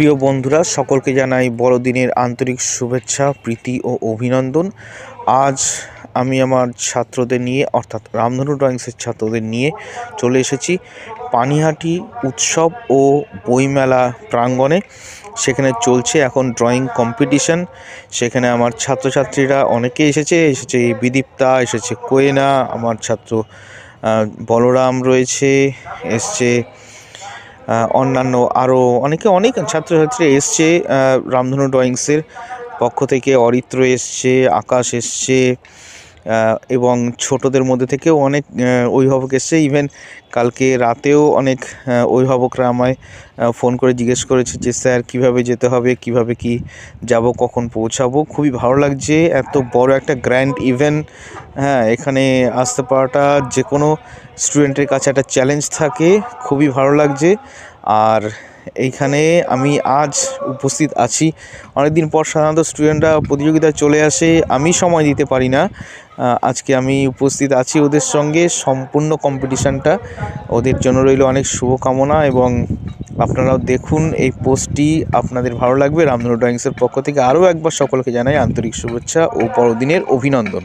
প্রিয় বন্ধুরা, সকলকে জানাই বড়দিনের আন্তরিক শুভেচ্ছা, প্রীতি ও অভিনন্দন। আজ আমি আমার ছাত্রদের নিয়ে, অর্থাৎ রামধনু ড্রয়িংসের ছাত্রদের নিয়ে চলে এসেছি পানিহাটি উৎসব ও বইমেলা প্রাঙ্গণে। সেখানে চলছে এখন ড্রয়িং কম্পিটিশন। সেখানে আমার ছাত্রছাত্রীরা অনেকে এসেছে এসেছে বিদীপ্তা, এসেছে কোয়েনা, আমার ছাত্র বলরাম রয়েছে, এসছে অন্যান্য আরও অনেকে অনেক ছাত্রছাত্রী এসছে রামধনু ড্রয়িংসের পক্ষ থেকে অরিত্র এসছে আকাশ এসছে এবং ছোটদের মধ্যে থেকেও অনেক অভিভাবক এসছে। ইভেন কালকে রাতেও অনেক অভিভাবকরা আমায় ফোন করে জিজ্ঞেস করেছে যে, স্যার, কীভাবে যেতে হবে? কীভাবে কি যাব? কখন পৌঁছাবো? খুবই ভালো লাগছে। এত বড় একটা গ্র্যান্ড ইভেন্ট হ্যাঁ এখানে আসতে পারাটা যে কোনো স্টুডেন্টের কাছে একটা চ্যালেঞ্জ থাকে। খুবই ভালো লাগছে। আর এইখানে আমি আজ উপস্থিত আছি। অনেকদিন পর সাধারণত স্টুডেন্টরা প্রতিযোগিতায় চলে আসে, আমি সময় দিতে পারি না। আজকে আমি উপস্থিত আছি ওদের সঙ্গে। সম্পূর্ণ কম্পিটিশানটা ওদের জন্য রইল অনেক শুভকামনা এবং আপনারাও দেখুন এই পোস্টটি আপনাদের ভালো লাগবে। রামধনু ড্রয়িংসের পক্ষ থেকে আরও একবার সকলকে জানাই আন্তরিক শুভেচ্ছা ও বড়দিনের অভিনন্দন।